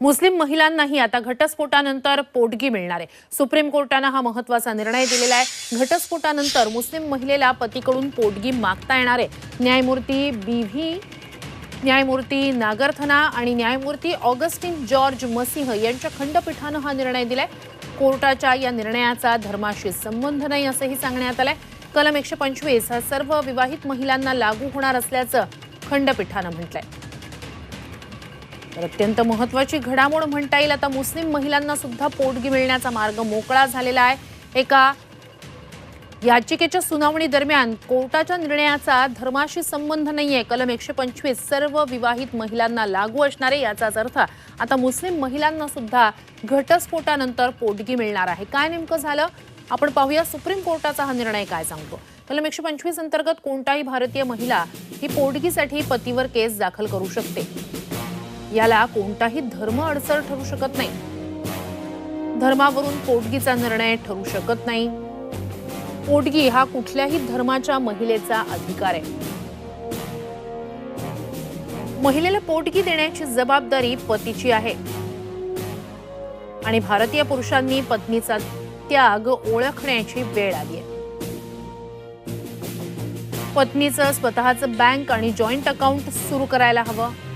मुस्लिम महिलांनाही आता घटस्फोटानंतर पोटगी मिळणार आहे. सुप्रीम कोर्टानं हा महत्त्वाचा निर्णय दिलेला आहे. घटस्फोटानंतर मुस्लिम महिलेला पतीकडून पोटगी मागता येणार आहे. न्यायमूर्ती बी व्ही न्यायमूर्ती नागरथना आणि न्यायमूर्ती ऑगस्टिन जॉर्ज मसिंह यांच्या खंडपीठानं हा निर्णय दिलाय. कोर्टाच्या या निर्णयाचा धर्माशी संबंध नाही असंही सांगण्यात आलंय. कलम एकशे पंचवीस हा सर्व विवाहित महिलांना लागू होणार असल्याचं खंडपीठानं म्हटलंय. अत्यंत महत्वाची घडामोड म्हणता येईल. आता मुस्लिम महिलांना सुद्धा पोटगी मिळण्याचा मार्ग मोकळा झालेला आहे. एका याचिकेच्या सुनावणी दरम्यान कोर्टाच्या निर्णयाचा धर्माशी संबंध नाहीये. कलम एकशे पंचवीस सर्व विवाहित महिलांना लागू असणारे याचाच अर्थ आता मुस्लिम महिलांना सुद्धा घटस्फोटानंतर पोटगी मिळणार आहे. काय नेमकं झालं? आपण पाहूया सुप्रीम कोर्टाचा हा निर्णय काय सांगतो. कलम एकशे पंचवीस अंतर्गत कोणताही भारतीय महिला ही पोटगीसाठी पतीवर केस दाखल करू शकते. याला कोणताही धर्म अडसर ठरू शकत नाही. धर्मावरून पोटगीचा निर्णय ठरू शकत नाही. पोटगी हा कुठल्याही धर्माच्या महिलेचा अधिकार आहे. महिलेला पोटगी देण्याची जबाबदारी पतीची आहे. आणि भारतीय पुरुषांनी पत्नीचा त्याग ओळखण्याची वेळ आली आहे. पत्नीचं स्वतःचं बँक आणि जॉईंट अकाउंट सुरू करायला हवं.